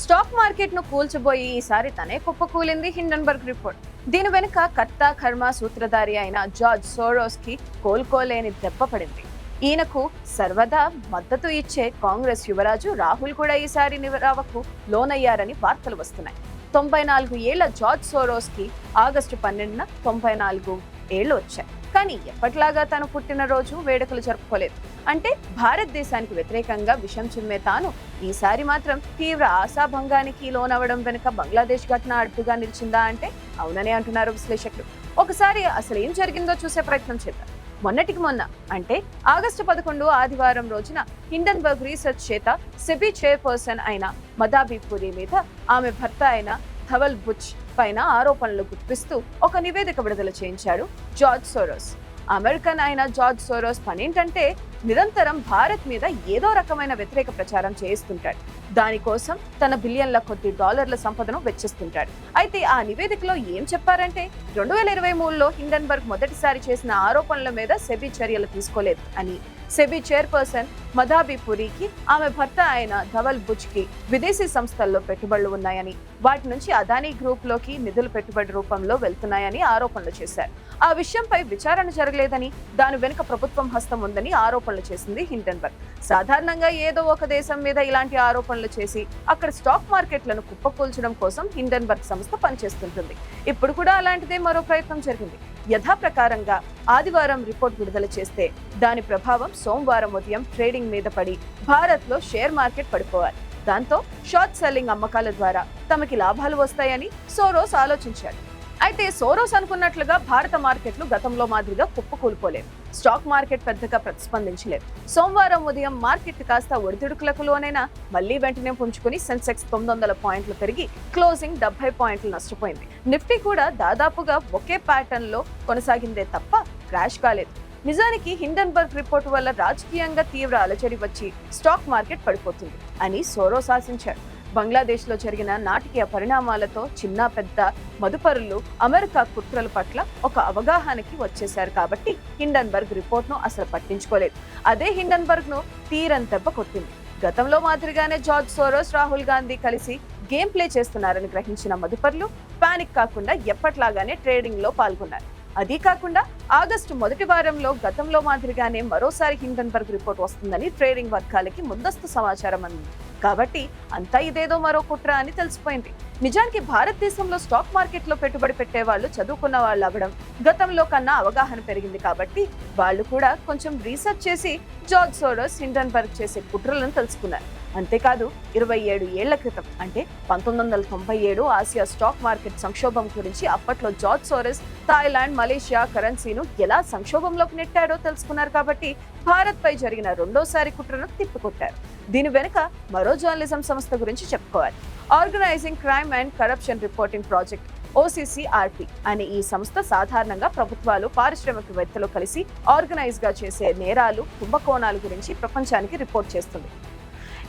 Stock మార్కెట్ను కూల్చబోయి ఈసారి తనే కుప్పకూలింది హిండన్బర్గ్ రిపోర్ట్. దీని వెనుక కర్త కర్మ సూత్రధారి అయిన జార్జ్ సోరోస్కి కోలుకోలేని దెబ్బ పడింది. ఈయనకు సర్వదా మద్దతు ఇచ్చే కాంగ్రెస్ యువరాజు రాహుల్ కూడా ఈసారి నివరావకు లోనయ్యారని వార్తలు వస్తున్నాయి. తొంభై నాలుగు ఏళ్ళ జార్జ్ సోరోస్కి ఆగస్టు పన్నెండున తొంభై నాలుగు ఏళ్ళు వచ్చాయి. కానీ ఎప్పట్లాగా తను పుట్టినరోజు వేడుకలు జరుపుకోలేదు. అంటే భారతదేశానికి వ్యతిరేకంగా విషం చిమ్మే తాను ఈసారి మాత్రం తీవ్ర ఆశాభంగానికి లోనవ్వడం వెనుక బంగ్లాదేశ్ ఘటన అడ్డుగా నిలిచిందా అంటే అవుననే అంటున్నారు విశ్లేషకులు. ఒకసారి అసలు ఏం జరిగిందో చూసే ప్రయత్నం చేద్దాం. మొన్నటికి మొన్న అంటే ఆగస్టు పదకొండు ఆదివారం రోజున హిండన్బర్గ్ రీసెర్చ్ చేత సెబీ చైర్పర్సన్ అయిన మదాబీ పురి మీద ఆమె భర్త అయిన ధవల్ బుచ్ పైన ఆరోపణలు గుర్తిస్తూ ఒక నివేదిక విడుదల చేయించాడు జార్జ్ సోరోస్. అమెరికన్ అయిన జార్జ్ సోరోస్ పనేంటంటే నిరంతరం భారత్ మీద ఏదో రకమైన వ్యతిరేక ప్రచారం చేయిస్తుంటాడు. దానికోసం తన బిలియన్ల కొద్ది డాలర్ల సంపదను వెచ్చిస్తుంటాడు. అయితే ఆ నివేదికలో ఏం చెప్పారంటే రెండు వేల ఇరవై మూడులో హిండన్బర్గ్ మొదటిసారి చేసిన ఆరోపణల మీద సెబీ చర్యలు తీసుకోలేదు అని సెబీ చైర్పర్సన్ మదాబి పురికి ఆమె భర్త అయిన ధవల్ బుజ్కి విదేశీ సంస్థల్లో పెట్టుబడులు ఉన్నాయని వాటి నుంచి అదానీ గ్రూప్లోకి నిధులు పెట్టుబడి రూపంలో వెళ్తున్నాయని ఆరోపణలు చేశారు. ఆ విషయంపై విచారణ జరగలేదని దాని వెనుక ప్రభుత్వం హస్తం ఉందని ఆరోపణలు చేసింది హిండెన్బర్గ్ సాధారణంగా ఏదో ఒక దేశం మీద ఇలాంటి ఆరోపణలు చేసి అక్కడ స్టాక్ మార్కెట్లను కుప్పకూల్చడం కోసం హిండెన్బర్గ్ సంస్థ పనిచేస్తుంటుంది. ఇప్పుడు కూడా అలాంటిదే మరో ప్రయత్నం జరిగింది. యథాప్రకారంగా ఆదివారం రిపోర్ట్ విడుదల చేస్తే దాని ప్రభావం సోమవారం ఉదయం ట్రేడింగ్ మీద పడి భారత్లో షేర్ మార్కెట్ పడిపోవాలి. దాంతో షార్ట్ సెల్లింగ్ అమ్మకాల ద్వారా తమకి లాభాలు వస్తాయని సోరోస్ ఆలోచించాడు. అయితే సోరోస్ అనుకున్నట్లుగా భారత మార్కెట్లు గతంలో మాదిరిగా కుప్పకూలిపోలేదు. స్టాక్ మార్కెట్ పెద్దగా ప్రతిస్పందించలేదు. సోమవారం ఉదయం మార్కెట్ కాస్త ఒడిదుడుకులకు లోనైనా మళ్ళీ వెంటనే పుంజుకుని సెన్సెక్స్ తొమ్మిది వందల పాయింట్లు పెరిగి క్లోజింగ్ డెబ్బై పాయింట్లు నష్టపోయింది. నిఫ్టీ కూడా దాదాపుగా ఒకే ప్యాటర్న్లో కొనసాగిందే తప్ప క్రాష్ కాలేదు. నిజానికి హిండన్బర్గ్ రిపోర్టు వల్ల రాజకీయంగా తీవ్ర అలచడి వచ్చి స్టాక్ మార్కెట్ పడిపోతుంది అని సోరోస్ ఆశించాడు బంగ్లాదేశ్లో జరిగిన నాటకీయ పరిణామాలతో చిన్న పెద్ద మదుపరులు అమెరికా కుట్రల పట్ల ఒక అవగాహనకి వచ్చేశారు కాబట్టి హిండన్బర్గ్ రిపోర్ట్ను అసలు పట్టించుకోలేదు. అదే హిండన్బర్గ్ను తీరం దెబ్బ కొట్టింది. గతంలో మాదిరిగానే జార్జ్ సోరోస్ రాహుల్ గాంధీ కలిసి గేమ్ ప్లే చేస్తున్నారని గ్రహించిన మదుపర్లు పానిక్ కాకుండా ఎప్పట్లాగానే ట్రేడింగ్లో పాల్గొన్నారు. అదీ కాకుండా ఆగస్టు మొదటి వారంలో గతంలో మాదిరిగానే మరోసారి హిండన్బర్గ్ రిపోర్ట్ వస్తుందని ట్రేడింగ్ వర్గాలకి ముందస్తు సమాచారం అందింది కాబట్టి అంతా ఇదేదో మరో కుట్ర అని తెలిసిపోయింది. నిజానికి భారతదేశంలో స్టాక్ మార్కెట్లో పెట్టుబడి పెట్టే వాళ్ళు చదువుకున్న వాళ్ళు అవ్వడం గతంలో కన్నా అవగాహన పెరిగింది కాబట్టి వాళ్ళు కూడా కొంచెం రీసెర్చ్ చేసి జార్జ్ సోడోస్ హిండన్బర్గ్ చేసే కుట్రలను తెలుసుకున్నారు. అంతేకాదు ఇరవై ఏడు ఏళ్ళ క్రితం అంటే పంతొమ్మిది వందల తొంభై ఏడు ఆసియా స్టాక్ మార్కెట్ సంక్షోభం గురించి అప్పట్లో జార్జ్ సోరెస్ థాయిలాండ్ మలేషియా కరెన్సీను ఎలా సంక్షోభంలోకి నెట్టాడో తెలుసుకున్నారు కాబట్టి భారత్ పై జరిగిన రెండోసారి కుట్రను తిప్పికొట్టారు. దీని వెనుక మరో జర్నలిజం సంస్థ గురించి చెప్పుకోవాలి. Organizing crime and corruption reporting project OCCRP అనే ఈ సంస్థ సాధారణంగా ప్రభుత్వాలు పారిశ్రామికవేత్తలు కలిసి ఆర్గనైజ్గా చేసే నేరాలు కుంభకోణాల గురించి ప్రపంచానికి రిపోర్ట్ చేస్తుంది.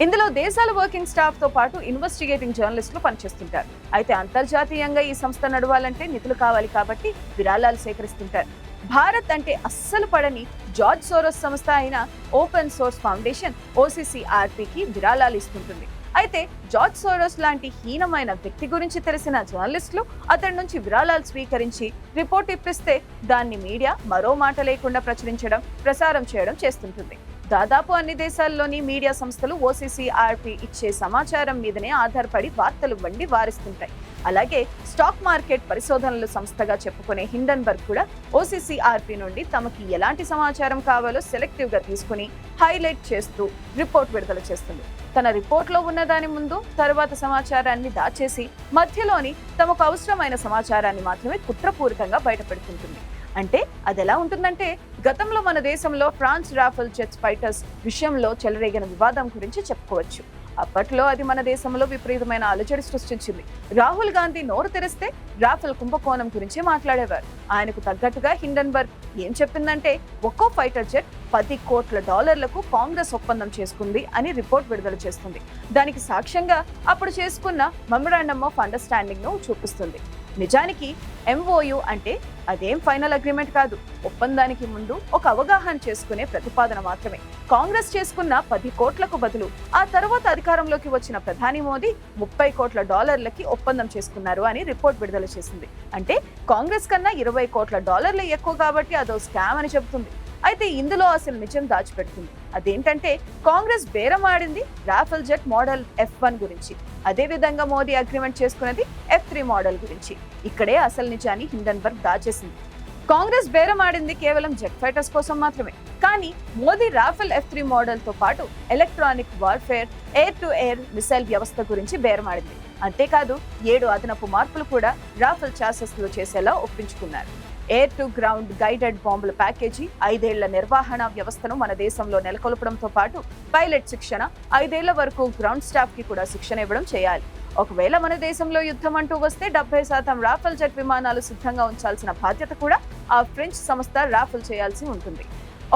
ఇందులో దేశాల వర్కింగ్ స్టాఫ్తో పాటు ఇన్వెస్టిగేటింగ్ జర్నలిస్టులు పనిచేస్తుంటారు. అయితే అంతర్జాతీయంగా ఈ సంస్థ నడవాలంటే నిధులు కావాలి కాబట్టి విరాళాలు సేకరిస్తుంటారు. భారత్ అంటే అస్సలు పడని జార్జ్ సోరోస్ సంస్థ అయిన ఓపెన్ సోర్స్ ఫౌండేషన్ ఓసీసీఆర్పికి విరాళాలు ఇస్తుంటుంది. అయితే జార్జ్ సోరోస్ లాంటి హీనమైన వ్యక్తి గురించి తెలిసిన జర్నలిస్టులు అతడి నుంచి విరాళాలు స్వీకరించి రిపోర్ట్ ఇప్పిస్తే దాన్ని మీడియా మరో మాట లేకుండా ప్రచురించడం ప్రసారం చేయడం చేస్తుంటుంది. దాదాపు అన్ని దేశాల్లోని మీడియా సంస్థలు ఓసీసీఆర్పి ఇచ్చే సమాచారం మీదనే ఆధారపడి వార్తలు వండి వారిస్తుంటాయి. అలాగే స్టాక్ మార్కెట్ పరిశోధనల సంస్థగా చెప్పుకునే హిండన్బర్గ్ కూడా ఓసీసీఆర్పి నుండి తమకి ఎలాంటి సమాచారం కావాలో సెలెక్టివ్గా తీసుకుని హైలైట్ చేస్తూ రిపోర్ట్ విడుదల చేస్తుంది. తన రిపోర్ట్లో ఉన్న దాని ముందు తరువాత సమాచారాన్ని దాచేసి మధ్యలోని తమకు అవసరమైన సమాచారాన్ని మాత్రమే కుట్రపూరితంగా బయటపెడుతుంటుంది. అంటే అది ఎలా ఉంటుందంటే గతంలో మన దేశంలో ఫ్రాన్స్ రాఫెల్ జెట్స్ ఫైటర్స్ విషయంలో చెలరేగిన వివాదం గురించి చెప్పుకోవచ్చు. అప్పట్లో అది మన దేశంలో విపరీతమైన అలజడి సృష్టించింది. రాహుల్ గాంధీ నోరు తెరిస్తే రాఫెల్ కుంభకోణం గురించి మాట్లాడేవారు. ఆయనకు తగ్గట్టుగా హిండన్బర్గ్ ఏం చెప్పిందంటే ఒక్కో ఫైటర్ జెట్ పది కోట్ల డాలర్లకు కాంగ్రెస్ ఒప్పందం చేసుకుంది అని రిపోర్ట్ విడుదల చేస్తుంది. దానికి సాక్ష్యంగా అప్పుడు చేసుకున్న మెమరాండమ్ ఆఫ్ అండర్స్టాండింగ్ను చూపిస్తుంది. నిజానికి ఎంఓయు అంటే అదేం ఫైనల్ అగ్రిమెంట్ కాదు. ఒప్పందానికి ముందు ఒక అవగాహన చేసుకునే ప్రతిపాదన మాత్రమే. కాంగ్రెస్ చేసుకున్న పది కోట్లకు బదులు ఆ తర్వాత అధికారంలోకి వచ్చిన ప్రధాని మోదీ ముప్పై కోట్ల డాలర్లకి ఒప్పందం చేసుకున్నారు అని రిపోర్ట్ విడుదల చేసింది. అంటే కాంగ్రెస్ కన్నా ఇరవై కోట్ల డాలర్లు ఎక్కువ కాబట్టి అదో స్కామ్ అని చెబుతుంది. అయితే ఇందులో అసలు నిజం దాచిపెడుతుంది. అదేంటంటే కాంగ్రెస్ బేరం ఆడింది Rafale jet model F one గురించి. అదే విధంగా మోదీ అగ్రిమెంట్ చేసుకున్నది ఎఫ్ త్రీ మోడల్ గురించి. ఇక్కడే అసలు నిజాన్ని హిండన్బర్గ్ దాచేసింది. కాంగ్రెస్ బేరం ఆడింది కేవలం జెట్ ఫైటర్స్ కోసం మాత్రమే. కానీ మోదీ రాఫెల్ ఎఫ్ త్రీ మోడల్తో పాటు electronic warfare air to air missile వ్యవస్థ గురించి బేరమాడింది అంతేకాదు ఏడు అదనపు మార్పులు కూడా రాఫెల్ చాసెస్లో చేసేలా ఒప్పించుకున్నారు. ఎయిర్ టు గ్రౌండ్ గైడెడ్ బాంబుల ప్యాకేజీ ఐదేళ్ళ నిర్వహణ వ్యవస్థను మన దేశంలో నెలకొల్పడంతో పాటు పైలట్ శిక్షణ ఐదేళ్ళ వరకు గ్రౌండ్ స్టాఫ్కి కూడా శిక్షణ ఇవ్వడం చేయాలి. ఒకవేళ మన దేశంలో యుద్ధం అంటూ వస్తే డెబ్బై శాతం రాఫెల్ జెట్ విమానాలు సిద్ధంగా ఉంచాల్సిన బాధ్యత కూడా ఆ ఫ్రెంచ్ సంస్థ రాఫెల్ చేయాల్సి ఉంటుంది.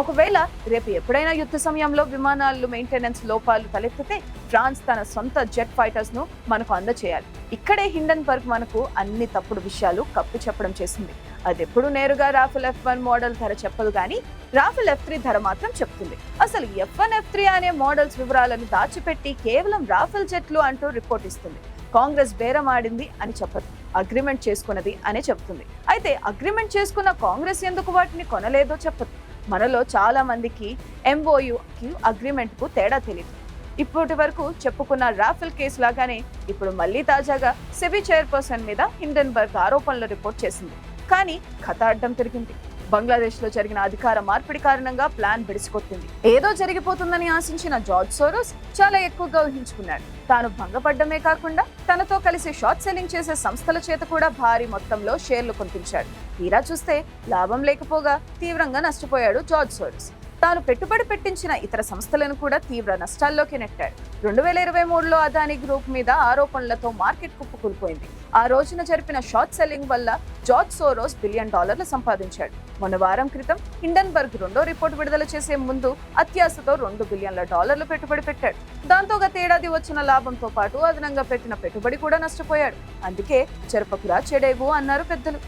ఒకవేళ రేపు ఎప్పుడైనా యుద్ధ సమయంలో విమానాలు మెయింటెనెన్స్ లోపాలు తలెత్తితే ఫ్రాన్స్ తన సొంత జెట్ ఫైటర్స్ను మనకు అందచేయాలి. ఇక్కడే హిండన్బర్గ్ మనకు అన్ని తప్పుడు విషయాలు కప్పు చెప్పడం చేసింది. అది ఎప్పుడు నేరుగా రాఫెల్ ఎఫ్ వన్ మోడల్ ధర చెప్పదు కానీ రాఫెల్ ఎఫ్ త్రీ ధర మాత్రం చెప్తుంది. అసలు ఎఫ్ వన్ ఎఫ్ త్రీ అనే మోడల్స్ వివరాలను దాచిపెట్టి కేవలం రాఫెల్ జెట్లు అంటూ రిపోర్ట్ ఇస్తుంది. కాంగ్రెస్ బేరం ఆడింది అని చెప్పదు. అగ్రిమెంట్ చేసుకున్నది అనే చెప్తుంది. అయితే అగ్రిమెంట్ చేసుకున్న కాంగ్రెస్ ఎందుకు వాటిని కొనలేదో చెప్పదు. మనలో చాలా మందికి ఎంఓయుకి అగ్రిమెంట్కు తేడా తెలియదు ఇప్పటి వరకు చెప్పుకున్న రాఫెల్ కేసు లాగానే ఇప్పుడు మళ్ళీ తాజాగా సెబీ చైర్పర్సన్ మీద హిండెన్బర్గ్ ఆరోపణలు రిపోర్ట్ చేసింది. కానీ కథ అడ్డం తిరిగింది. బంగ్లాదేశ్లో జరిగిన అధికార మార్పిడి కారణంగా ప్లాన్ బిడిసికొట్టింది ఏదో జరిగిపోతుందని ఆశించిన జార్జ్ సోరోస్ చాలా ఎక్కువగా ఊహించుకున్నాడు తాను భంగపడ్డమే కాకుండా తనతో కలిసి షార్ట్ సెల్లింగ్ చేసే సంస్థల చేత కూడా భారీ మొత్తంలో షేర్లు కొనిపించాడు. తీరా చూస్తే లాభం లేకపోగా తీవ్రంగా నష్టపోయాడు జార్జ్ సోరోస్. తాను పెట్టుబడి పెట్టించిన ఇతర సంస్థలను కూడా తీవ్ర నష్టాల్లోకి నెట్టాడు. రెండు వేల ఇరవై మూడులో అదాని గ్రూప్ మీద ఆరోపణలతో మార్కెట్ కుప్పకూలిపోయింది ఆ రోజున జరిపిన షార్ట్ సెల్లింగ్ వల్ల జార్జ్ సోరోస్ బిలియన్ డాలర్లు సంపాదించాడు. మొన్న వారం క్రితం హిండన్బర్గ్ రెండో రిపోర్ట్ విడుదల చేసే ముందు అత్యాశతో రెండు బిలియన్ల డాలర్లు పెట్టుబడి పెట్టాడు. దాంతో గత ఏడాది వచ్చిన లాభంతో పాటు అదనంగా పెట్టిన పెట్టుబడి కూడా నష్టపోయాడు. అందుకే చెరపకురా చెడేవు అన్నారు పెద్దలు.